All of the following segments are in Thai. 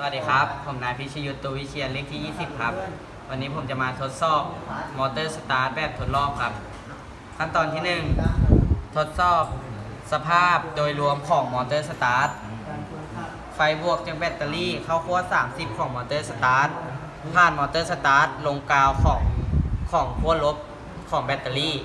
สวัสดีครับ ผมนายพิชยุทธตุวิเชียนเลขที่ 20 ครับ วันนี้ผมจะมาทดสอบมอเตอร์สตาร์ทแบบทดลองครับ ขั้นตอนที่ 1 ทดสอบสภาพโดยรวมของมอเตอร์สตาร์ทไฟบวกจากแบตเตอรี่เข้าขั้ว 30 ของมอเตอร์สตาร์ทผ่านมอเตอร์สตาร์ทลงกาวของของขั้วลบของแบตเตอรี่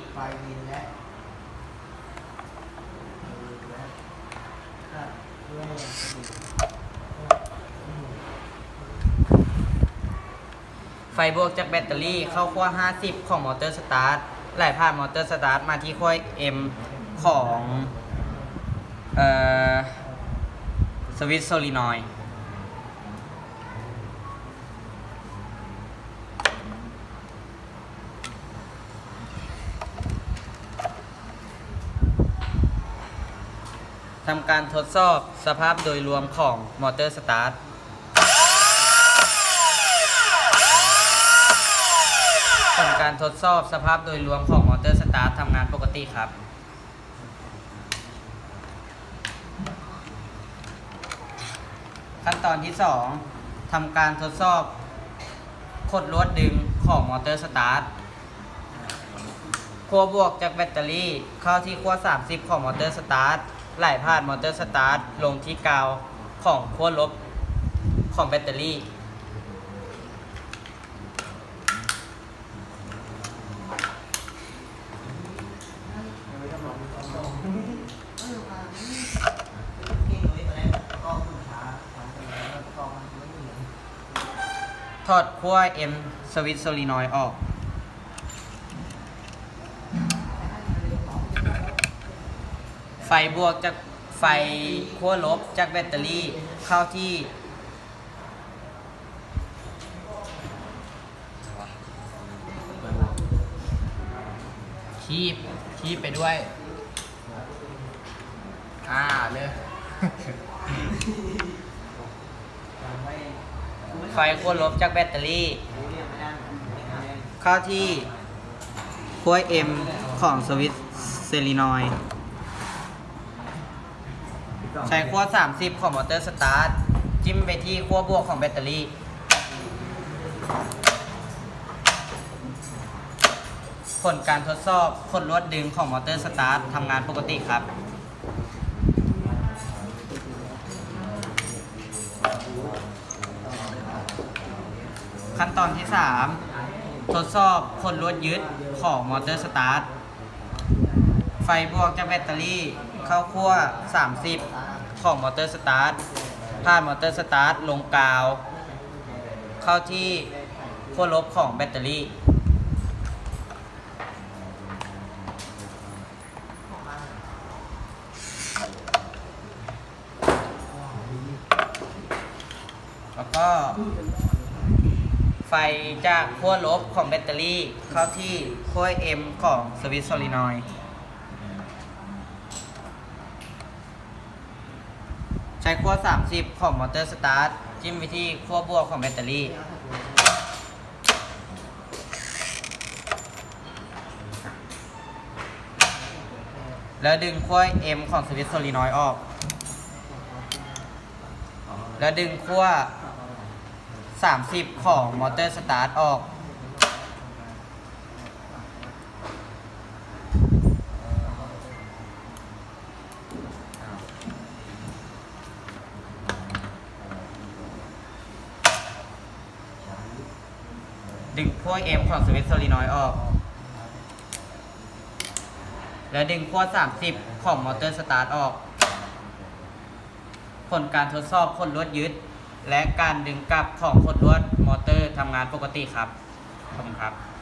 ไฟบวกจากแบตเตอรี่เข้าขั้ว 50 ของมอเตอร์สตาร์ทไหลผ่านมอเตอร์สตาร์ทมาที่ขั้ว M ของเอ่อสวิตช์โซลินอยทำการทดสอบสภาพโดยรวมของมอเตอร์สตาร์ท ผลการทดสอบสภาพโดยรวมของมอเตอร์สตาร์ททำงานปกติครับ ขั้นตอนที่ 2ทำการทดสอบขดลวดดึงของมอเตอร์สตาร์ทขั้วบวกจากแบตเตอรี่เข้าที่ขั้ว 30 ของมอเตอร์สตาร์ทไหลผ่านมอเตอร์สตาร์ทลงที่กาวของขั้วลบของแบตเตอรี่ ถอดขั้ว M สวิตโซลินอยด์ออก ไฟบวกจากไฟขั้วลบจากแบตเตอรี่เข้าที่คีบคีบไปด้วย อ่าเลย ไฟขั้วลบจากแบตเตอรี่ เข้าที่ขั้ว M ของสวิตเซลินอย ใช้ขั้ว 30 ของมอเตอร์สตาร์ท จิ้มไปที่ขั้วบวกของแบตเตอรี่ ผลการทดสอบผลลวดดึงของมอเตอร์สตาร์ททำงานปกติครับ ขั้นตอนที่ 3 ทดสอบผลลวดยึดของมอเตอร์สตาร์ท ไฟบวกจากแบตเตอรี่เข้าขั้ว 30 ของมอเตอร์สตาร์ท ผ่านมอเตอร์สตาร์ทลงกาว เข้าที่ขั้วลบของแบตเตอรี่แล้วก็ ไฟจากขั้วลบของแบตเตอรี่ เข้าที่ขั้ว M ของสวิตช์โซลินอยด์ใช้ขั้ว 30 ของมอเตอร์สตาร์ทจิ้มไปที่ขั้วบวกของแบตเตอรี่ แล้วดึงขั้ว M ของสวิตช์โซลินอยด์ออก แล้วดึงขั้ว 30 ของมอเตอร์สตาร์ทออก ดึงขั้ว M ของสวิตช์โซลินอยออก แล้วดึงขั้ว 30 ของมอเตอร์สตาร์ทออก ผลการทดสอบขนลวดยึด และการดึงกลับของขนลวดมอเตอร์ทำงานปกติครับ ขอบคุณครับ